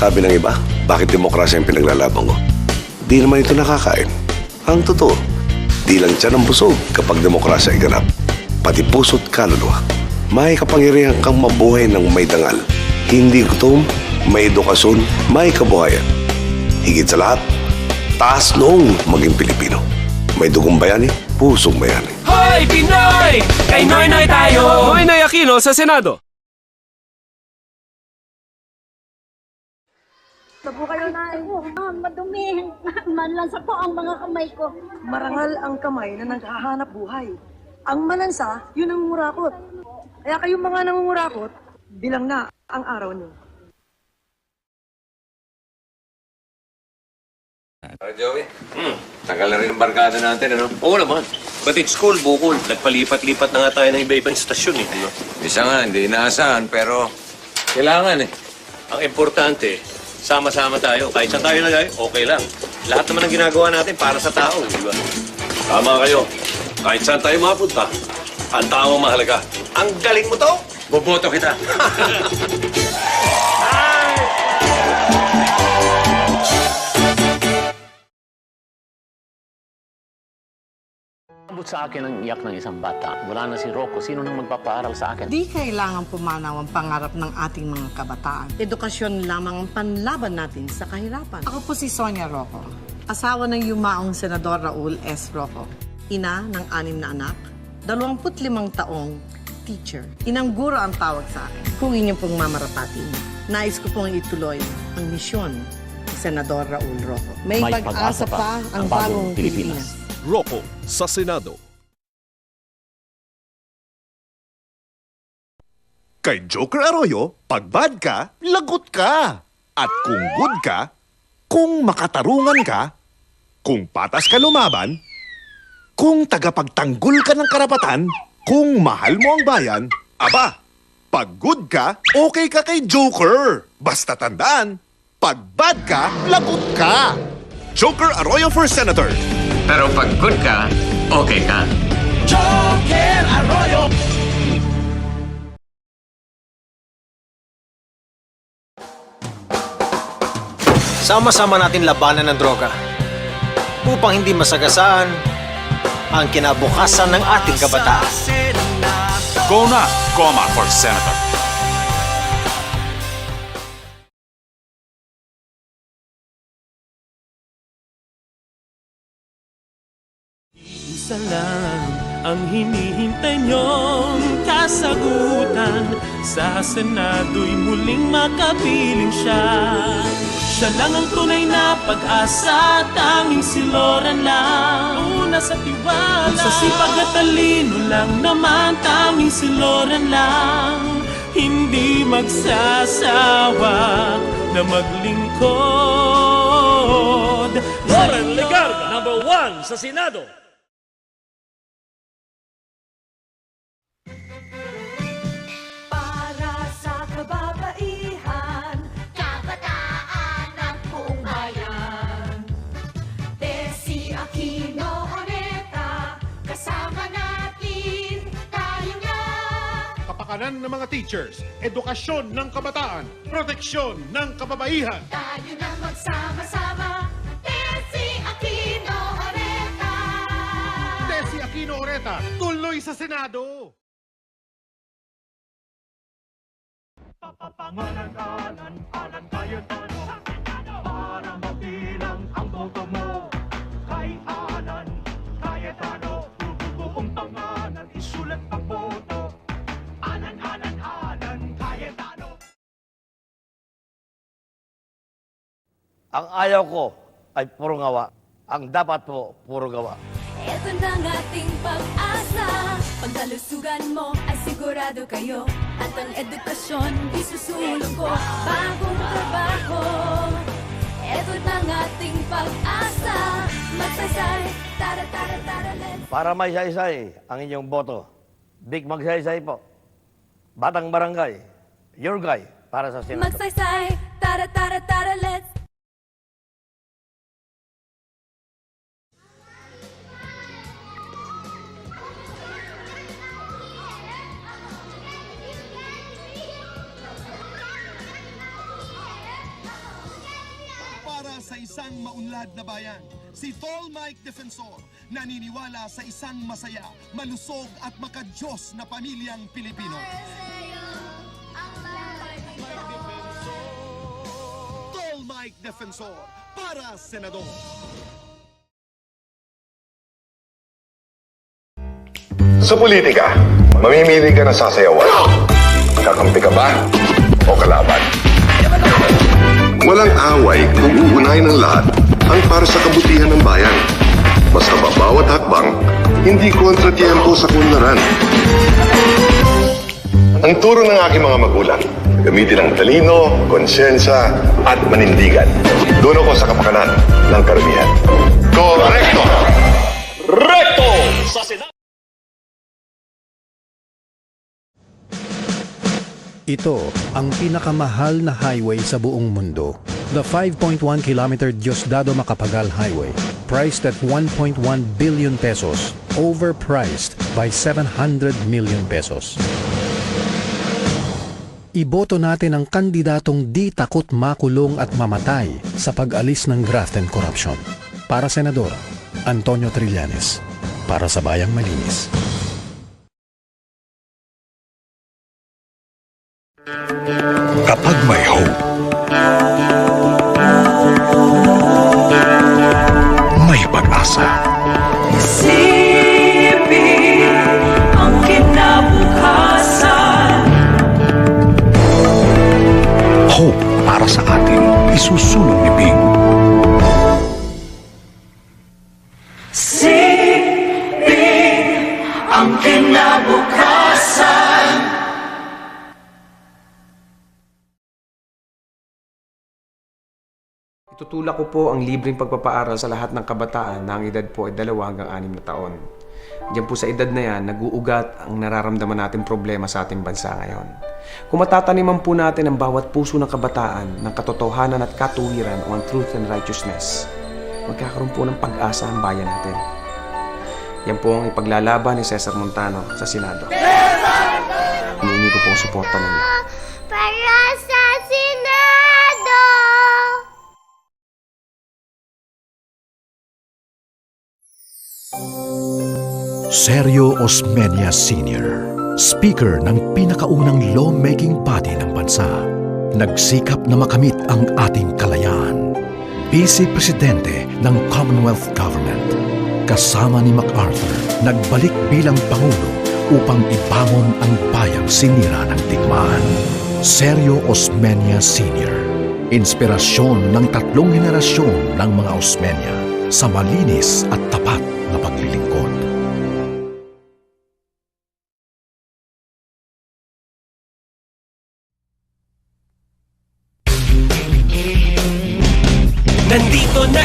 Sabi ng iba, bakit demokrasya ang pinaglalaban ko? Di naman ito nakakain. Ang totoo, di lang siya ng busog kapag demokrasya ay ganap. Pati puso't kaluluwa. May kapangyarihan kang mabuhay ng may dangal. Hindi gutom, may edukasyon, may kabuhayan. Higit sa lahat, taas noong maging Pilipino. May dugong bayani, pusong bayani. Hoy, Pinoy! Kay Noy Noy tayo! Noy Noy Aquino sa Senado. Sabo kayo na ah, madumi. Manlansa po ang mga kamay ko. Marangal ang kamay na naghahanap buhay. Ang malansa, yun ang ngurakot. Kaya kayong mga nangungurakot, bilang na ang araw niyo. Para Joey, hmm. tagal na rin ang barkada natin, ano? Oo naman. But it's school, bukol. Nagpalipat-lipat na nga tayo ng iba-ibang istasyon eh. Ano? Isa nga, hindi inaasahan, pero kailangan eh. Ang importante, sama-sama tayo. Kahit saan tayo lagay, okay lang. Lahat naman ng ginagawa natin para sa tao, di ba? Tama kayo. Kahit saan tayo mapunta, ang tao ang mahalaga. Ang galing mo to! Boboto kita. Abot sa akin ang iyak ng isang bata. Wala na si Rocco. Sino nang magpapaaral sa akin? Di kailangan pumanaw ang pangarap ng ating mga kabataan. Edukasyon lamang ang panlaban natin sa kahirapan. Ako po si Sonia Rocco, asawa ng yumaong Senador Raul S. Rocco. Ina ng anim na anak, 25 taong teacher. Inang guro ang tawag sa akin. Kung inyong pong mamarapatin, nais ko pong ituloy ang misyon ni Senador Raul Rocco. May, pag-asa pa ang bagong Pilipinas. Rocco sa Senado. Kay Joker Arroyo, pag bad ka, lagot ka. At kung good ka, kung makatarungan ka, kung patas ka lumaban, kung tagapagtanggol ka ng karapatan, kung mahal mo ang bayan, aba, pag good ka, okay ka kay Joker. Basta tandaan, pag bad ka, lagot ka. Joker Arroyo for Senator. Pero pag good ka, okay ka. Sama-sama natin labanan ng droga upang hindi masagasaan ang kinabukasan ng ating kabataan. Go na, Goma for Senator. Isa lang ang hinihintay niyong kasagutan. Sa Senado'y muling makapiling siya. Siya lang ang tunay na pag-asa Tanging si Loran lang. Una sa tiwala. Kung sa sipag at talino lang naman Tanging si Loran lang. Hindi magsasawa na maglingkod. Loran Legarda, number one sa Senado Kapakanan ng mga teachers, edukasyon ng kabataan, proteksyon ng kababaihan. Tayo na magsama-sama, Desi Aquino Oneta. Desi Aquino Oreta, tuloy sa Senado! Ang ayaw ko ay puro ngawa. Ang dapat po, puro gawa. Ito na ang ating pag-asa Pagkalusugan mo ay sigurado kayo At ang edukasyon isusulong ko Bagong trabaho Ito na ang ating pag-asa Magsaysay, tara tara tara let's Para may saysay ang inyong boto. Big magsaysay po. Batang barangay, your guy para sa Senado. Magsaysay, tara tara tara isang maunlad na bayan. Si Tol Mike Defensor, naniniwala sa isang masaya, malusog at makadiyos na pamilyang Pilipino. Tol Mike Defensor, para Senador. Sa politika, mamimili ka ng sasayawan. Kakampi ka ba o kalaban? Walang away kung uunahin ng lahat ang para sa kabutihan ng bayan. Basta ba bawat hakbang, hindi kontratiempo sa kunlaran. Ang turo ng aking mga magulang, gamitin ang talino, konsensya, at manindigan. Doon ako sa kapakanan ng karamihan. Correcto! Recto! Sa Senado! Ito ang pinakamahal na highway sa buong mundo. The 5.1 kilometer Diosdado Macapagal Highway, priced at 1.1 billion pesos, overpriced by 700 million pesos. Iboto natin ang kandidatong di takot makulong at mamatay sa pag-alis ng graft and corruption. Para Senador, Antonio Trillanes. Para sa Bayang Malinis. Kapag may hope, Itutulak ko po ang libreng pagpapaaral sa lahat ng kabataan na ang edad po ay dalawa hanggang anim na taon. Diyan po sa edad na yan, nag-uugat ang nararamdaman natin problema sa ating bansa ngayon. Kung matataniman po natin ang bawat puso ng kabataan ng katotohanan at katuwiran o ang truth and righteousness, magkakaroon po ng pag-asa ang bayan natin. Yan po ang ipaglalaban ni Cesar Montano sa Senado. Hinihingi ko po ang suporta ninyo. Sergio Osmeña Sr., Speaker ng pinakaunang lawmaking body ng bansa. Nagsikap na makamit ang ating kalayaan. Vice Presidente ng Commonwealth Government. Kasama ni MacArthur, nagbalik bilang Pangulo upang ibangon ang bayang sinira ng digmaan. Sergio Osmeña Sr., inspirasyon ng tatlong henerasyon ng mga Osmeña sa malinis at tapat na paglilingkod.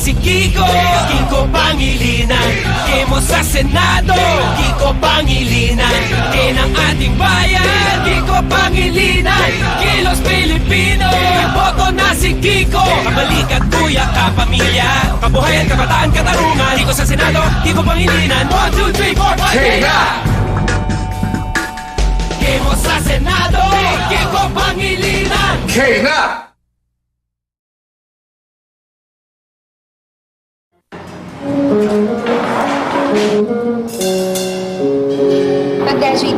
Si Kiko Kiko Pangilinan Kemo sa Senado Kiko Pangilinan Kinang ating bayan Kiko Pangilinan Kilos Pilipino Boto na si Kiko. Kabalikat, kuya, kapamilya. Kabuhayan, kabataan, katarungan. Kiko sa Senado Kiko Pangilinan 1, 2, 3, 4, 5 Kaya! Kemo sa Senado Kiko Pangilinan Pag-graduate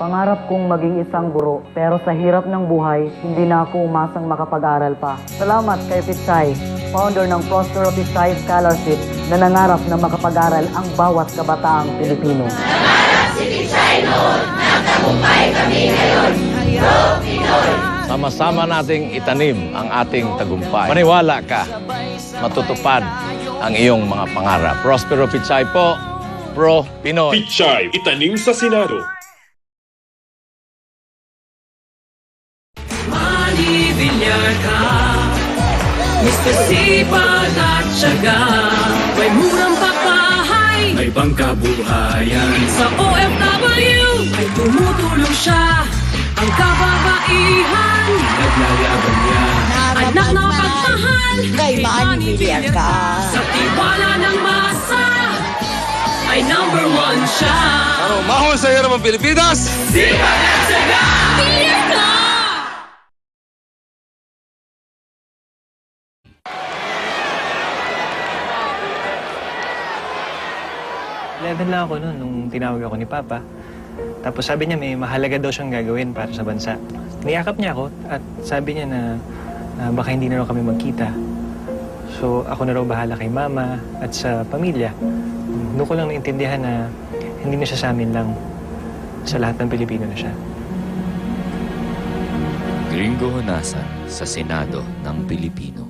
Pangarap kong maging isang guro, pero sa hirap ng buhay, hindi na ako umasang makapag-aral pa. Salamat kay Pitsay, founder ng Prospero Pitsay Scholarship na nangarap na makapag-aral ang bawat kabataang Pilipino. Sama-sama nating itanim ang ating tagumpay. Maniwala ka, matutupad ang iyong mga pangarap. Prospero Pichay po, Pro Pinoy. Pichay, itanim sa Senado. Mr. Sipag at Syaga. May murang papa kakaibang kabuhayan Sa OFW ay tumutulong siya. Ang kababaihan. Naglalaban niya. Anak na pagmahal. Kay Manny Villarca. Sa tiwala ng masa Ay number one siya. Ano, mahon sa hirap ng Pilipinas? Villarca! Eleven lang ako noon nung tinawag ako ni Papa. Tapos sabi niya may mahalaga daw siyang gagawin para sa bansa. Niyakap niya ako at sabi niya na, na baka hindi na raw kami magkita. So ako na raw bahala kay Mama at sa pamilya. Doon ko lang naintindihan na hindi na siya sa amin lang. Sa lahat ng Pilipino na siya. Gringo Honasan sa Senado ng Pilipino.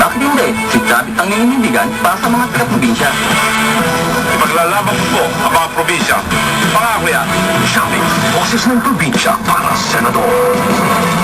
Bakit hindi? Si David ang naninindigan para sa mga taga-probinsya. Ipaglalaban ko ang mga probinsya. Pangako yan. Sabi, boses ng probinsya para sa senador.